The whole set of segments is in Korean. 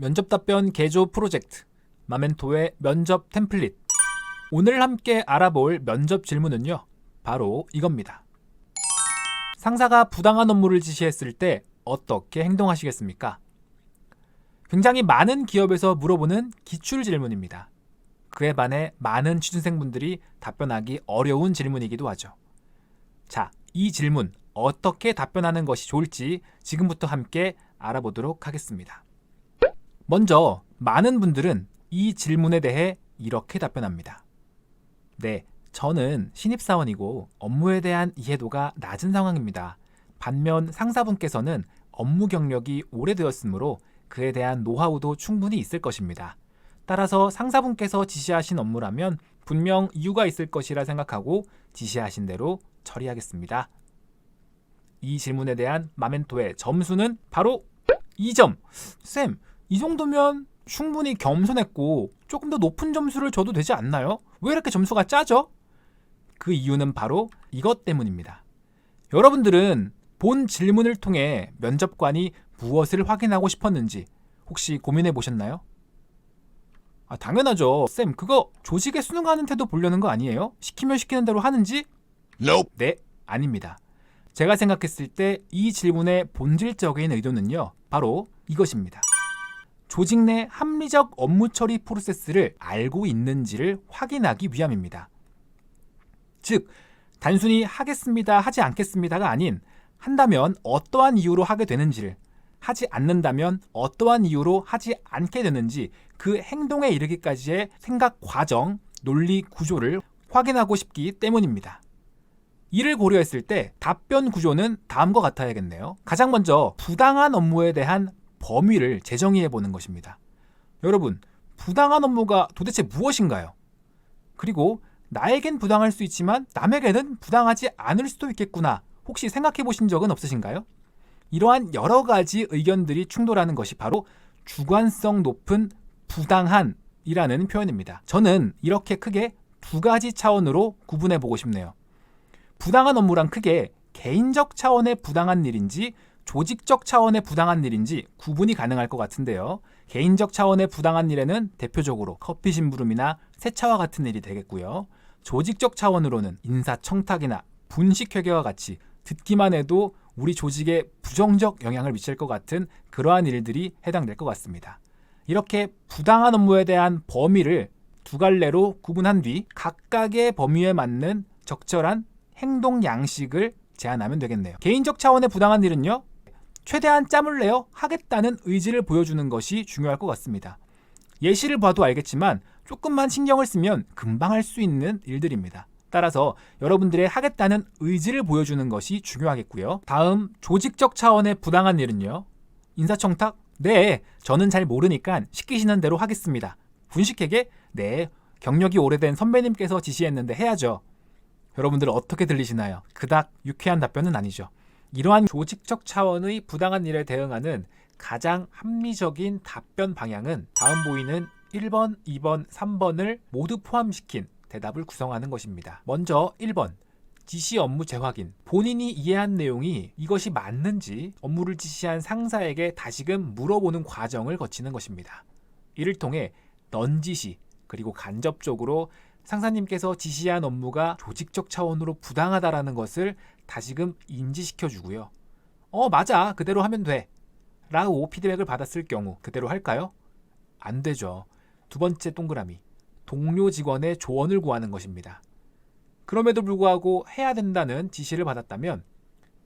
면접 답변 개조 프로젝트 마멘토의 면접 템플릿 오늘 함께 알아볼 면접 질문은요 바로 이겁니다 상사가 부당한 업무를 지시했을 때 어떻게 행동하시겠습니까? 굉장히 많은 기업에서 물어보는 기출 질문입니다. 그에 반해 많은 취준생분들이 답변하기 어려운 질문이기도 하죠. 자, 이 질문 어떻게 답변하는 것이 좋을지 지금부터 함께 알아보도록 하겠습니다. 먼저 많은 분들은 이 질문에 대해 이렇게 답변합니다. 네, 저는 신입사원이고 업무에 대한 이해도가 낮은 상황입니다. 반면 상사분께서는 업무 경력이 오래되었으므로 그에 대한 노하우도 충분히 있을 것입니다. 따라서 상사분께서 지시하신 업무라면 분명 이유가 있을 것이라 생각하고 지시하신 대로 처리하겠습니다. 이 질문에 대한 마멘토의 점수는 바로 2점. 쌤, 이 정도면 충분히 겸손했고 조금 더 높은 점수를 줘도 되지 않나요? 왜 이렇게 점수가 짜죠? 그 이유는 바로 이것 때문입니다. 여러분들은 본 질문을 통해 면접관이 무엇을 확인하고 싶었는지 혹시 고민해 보셨나요? 아, 당연하죠. 쌤, 그거 조직에 수능하는 태도 보려는 거 아니에요? 시키면 시키는 대로 하는지? Nope. 네, 아닙니다. 제가 생각했을 때 이 질문의 본질적인 의도는요, 바로 이것입니다. 조직 내 합리적 업무 처리 프로세스를 알고 있는지를 확인하기 위함입니다. 즉, 단순히 하겠습니다, 하지 않겠습니다가 아닌 한다면 어떠한 이유로 하게 되는지를 하지 않는다면 어떠한 이유로 하지 않게 되는지 그 행동에 이르기까지의 생각 과정, 논리 구조를 확인하고 싶기 때문입니다. 이를 고려했을 때 답변 구조는 다음과 같아야겠네요. 가장 먼저 부당한 업무에 대한 범위를 재정의해 보는 것입니다. 여러분, 부당한 업무가 도대체 무엇인가요? 그리고 나에겐 부당할 수 있지만 남에게는 부당하지 않을 수도 있겠구나. 혹시 생각해 보신 적은 없으신가요? 이러한 여러 가지 의견들이 충돌하는 것이 바로 주관성 높은 부당한이라는 표현입니다. 저는 이렇게 크게 두 가지 차원으로 구분해 보고 싶네요. 부당한 업무란 크게 개인적 차원의 부당한 일인지 조직적 차원의 부당한 일인지 구분이 가능할 것 같은데요. 개인적 차원의 부당한 일에는 대표적으로 커피 심부름이나 세차와 같은 일이 되겠고요. 조직적 차원으로는 인사 청탁이나 분식 회계와 같이 듣기만 해도 우리 조직에 부정적 영향을 미칠 것 같은 그러한 일들이 해당될 것 같습니다. 이렇게 부당한 업무에 대한 범위를 두 갈래로 구분한 뒤 각각의 범위에 맞는 적절한 행동 양식을 제안하면 되겠네요. 개인적 차원의 부당한 일은요. 최대한 짬을 내어 하겠다는 의지를 보여주는 것이 중요할 것 같습니다. 예시를 봐도 알겠지만 조금만 신경을 쓰면 금방 할 수 있는 일들입니다. 따라서 여러분들의 하겠다는 의지를 보여주는 것이 중요하겠고요. 다음 조직적 차원의 부당한 일은요. 인사청탁? 네, 저는 잘 모르니까 시키시는 대로 하겠습니다. 분식회계? 네, 경력이 오래된 선배님께서 지시했는데 해야죠. 여러분들 어떻게 들리시나요? 그닥 유쾌한 답변은 아니죠. 이러한 조직적 차원의 부당한 일에 대응하는 가장 합리적인 답변 방향은 다음 보이는 1번, 2번, 3번을 모두 포함시킨 대답을 구성하는 것입니다. 먼저 1번. 지시 업무 재확인. 본인이 이해한 내용이 이것이 맞는지 업무를 지시한 상사에게 다시금 물어보는 과정을 거치는 것입니다. 이를 통해 넌지시 그리고 간접적으로 상사님께서 지시한 업무가 조직적 차원으로 부당하다라는 것을 다시금 인지시켜 주고요. 어, 맞아. 그대로 하면 돼. 라고 피드백을 받았을 경우 그대로 할까요? 안 되죠. 두 번째 동그라미. 동료 직원의 조언을 구하는 것입니다. 그럼에도 불구하고 해야 된다는 지시를 받았다면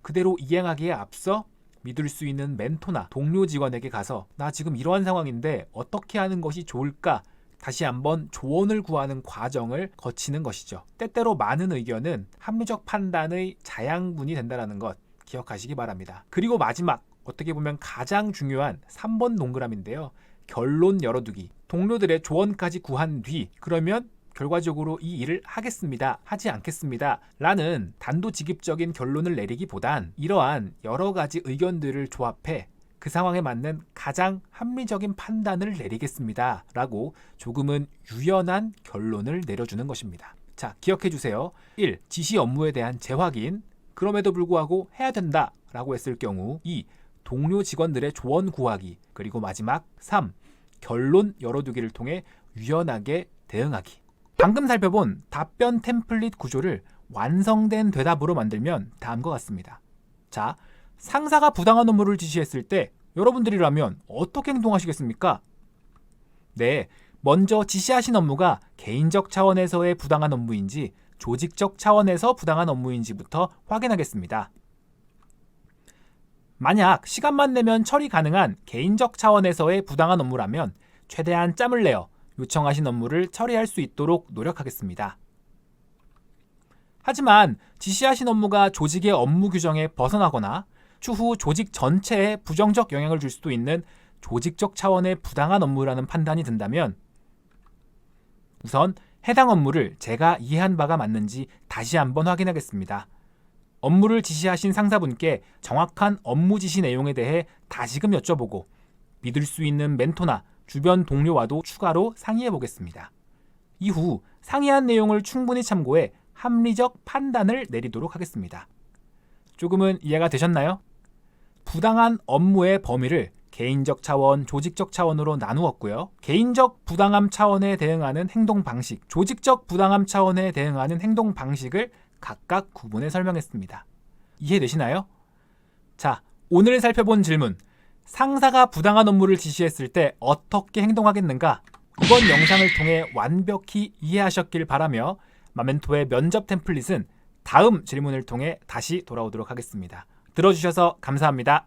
그대로 이행하기에 앞서 믿을 수 있는 멘토나 동료 직원에게 가서 나 지금 이러한 상황인데 어떻게 하는 것이 좋을까 다시 한번 조언을 구하는 과정을 거치는 것이죠. 때때로 많은 의견은 합리적 판단의 자양분이 된다는 것 기억하시기 바랍니다. 그리고 마지막 어떻게 보면 가장 중요한 3번 동그라미인데요. 결론 열어두기. 동료들의 조언까지 구한 뒤 그러면 결과적으로 이 일을 하겠습니다. 하지 않겠습니다. 라는 단도직입적인 결론을 내리기보단 이러한 여러 가지 의견들을 조합해 그 상황에 맞는 가장 합리적인 판단을 내리겠습니다. 라고 조금은 유연한 결론을 내려주는 것입니다. 자, 기억해 주세요. 1. 지시 업무에 대한 재확인. 그럼에도 불구하고 해야 된다. 라고 했을 경우 2. 동료 직원들의 조언 구하기. 그리고 마지막 3. 결론 열어두기를 통해 유연하게 대응하기. 방금 살펴본 답변 템플릿 구조를 완성된 대답으로 만들면 다음과 같습니다. 자, 상사가 부당한 업무를 지시했을 때 여러분들이라면 어떻게 행동하시겠습니까? 네, 먼저 지시하신 업무가 개인적 차원에서의 부당한 업무인지 조직적 차원에서 부당한 업무인지부터 확인하겠습니다. 만약 시간만 내면 처리 가능한 개인적 차원에서의 부당한 업무라면 최대한 짬을 내어 요청하신 업무를 처리할 수 있도록 노력하겠습니다. 하지만 지시하신 업무가 조직의 업무 규정에 벗어나거나 추후 조직 전체에 부정적 영향을 줄 수도 있는 조직적 차원의 부당한 업무라는 판단이 든다면 우선 해당 업무를 제가 이해한 바가 맞는지 다시 한번 확인하겠습니다. 업무를 지시하신 상사분께 정확한 업무 지시 내용에 대해 다시금 여쭤보고 믿을 수 있는 멘토나 주변 동료와도 추가로 상의해 보겠습니다. 이후 상의한 내용을 충분히 참고해 합리적 판단을 내리도록 하겠습니다. 조금은 이해가 되셨나요? 부당한 업무의 범위를 개인적 차원, 조직적 차원으로 나누었고요. 개인적 부당함 차원에 대응하는 행동 방식, 조직적 부당함 차원에 대응하는 행동 방식을 각각 구분해 설명했습니다. 이해되시나요? 자, 오늘 살펴본 질문. 상사가 부당한 업무를 지시했을 때 어떻게 행동하겠는가? 이번 영상을 통해 완벽히 이해하셨길 바라며 마멘토의 면접 템플릿은 다음 질문을 통해 다시 돌아오도록 하겠습니다. 들어주셔서 감사합니다.